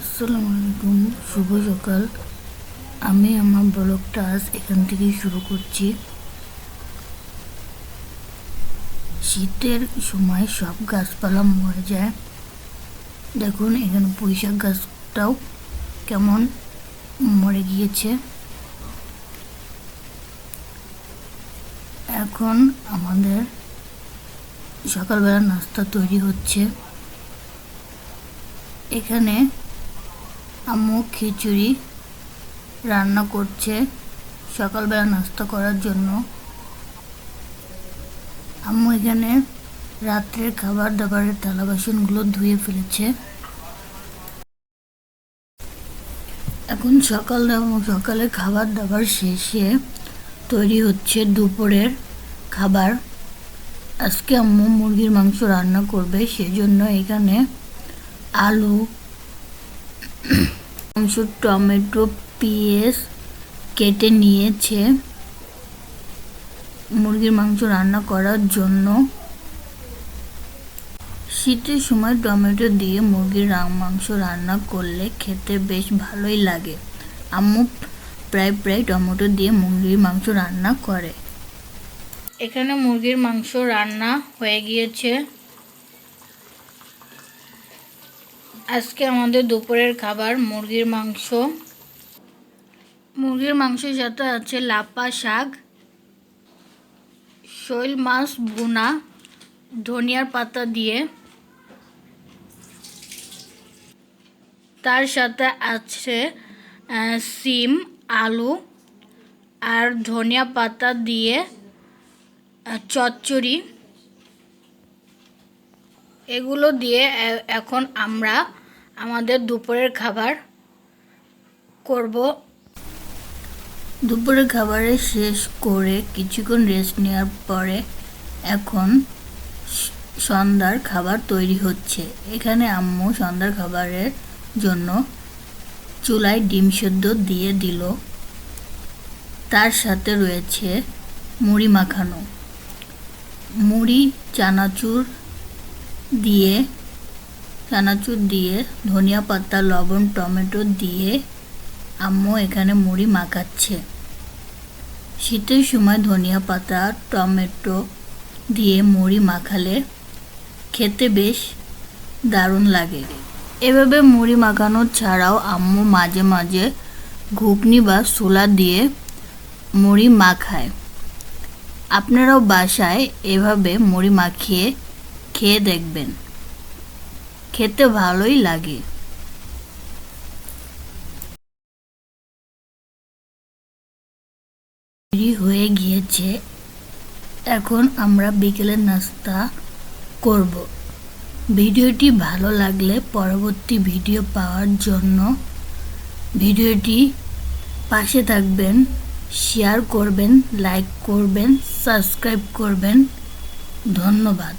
আসসালামু আলাইকুম শুভ সকাল। আমি আমার ব্লগটা আজ এখান থেকেই শুরু করছি। শীতের সময় সব গাছপালা মরে যায়। দেখুন, এখানে পুঁইশাক গাছটাও কেমন মরে গিয়েছে। এখন আমাদের সকালবেলা নাস্তা তৈরি হচ্ছে। এখানে আম্মু খিচুড়ি রান্না করছে সকালবেলা নাস্তা করার জন্য। আম্মু এখানে রাত্রের খাবার দাবারের থালা বাসনগুলো ধুয়ে ফেলেছে। এখন সকাল সকালে খাবার দাবার শেষে তৈরি হচ্ছে দুপুরের খাবার। আজকে আম্মু মুরগির মাংস রান্না করবে, সেজন্য এখানে আলু মাংস টমেটো পেঁয়াজ কেটে নিয়েছে। মুরগির মাংস রান্না করার জন্য। শীতের সময় টমেটো দিয়ে মুরগির মাংস রান্না করলে খেতে বেশ ভালোই লাগে। আম্মু প্রায় প্রায় টমেটো দিয়ে মুরগির মাংস রান্না করে। এখানে মুরগির মাংস রান্না হয়ে গিয়েছে। আজকে আমাদের দুপুরের খাবার মুরগির মাংস। মুরগির মাংসের সাথে আছে লাপা শাক, শৈল মাছ বোনা ধনিয়ার পাতা দিয়ে। তার সাথে আছে সিম, আলু আর ধনিয়া পাতা দিয়ে চচ্চড়ি। এগুলো দিয়ে এখন আমরা আমাদের দুপুরের খাবার করব। দুপুরের খাবারে শেষ করে কিছুক্ষণ রেস্ট নেওয়ার পরে এখন সন্ধ্যার খাবার তৈরি হচ্ছে। এখানে আম্মু সন্ধ্যার খাবারের জন্য চুলায় ডিম সেদ্ধ দিয়ে দিল। তার সাথে রয়েছে মুড়ি মাখানো। মুড়ি, চানাচুর দিয়ে চানাচুর দিয়ে, ধনিয়া পাতা, লবণ, টমেটো দিয়ে আম্মু এখানে মুড়ি মাখাচ্ছে। শীতের সময় ধনিয়া পাতা, টমেটো দিয়ে মুড়ি মাখালে খেতে বেশ দারুণ লাগে। এভাবে মুড়ি মাখানো ছাড়াও আম্মু মাঝে মাঝে ঘুগনি বা ছোলা দিয়ে মুড়ি মাখায়। আপনারাও বাসায় এভাবে মুড়ি মাখিয়ে খেয়ে দেখবেন। খেতে ভালোই লাগে। হয়ে গিয়েছে। এখন আমরা বিকেলের নাস্তা করব। ভিডিওটি ভালো লাগলে পরবর্তী ভিডিও পাওয়ার জন্য ভিডিওটি পাশে থাকবেন শেয়ার করবেন লাইক করবেন সাবস্ক্রাইব করবেন। ধন্যবাদ।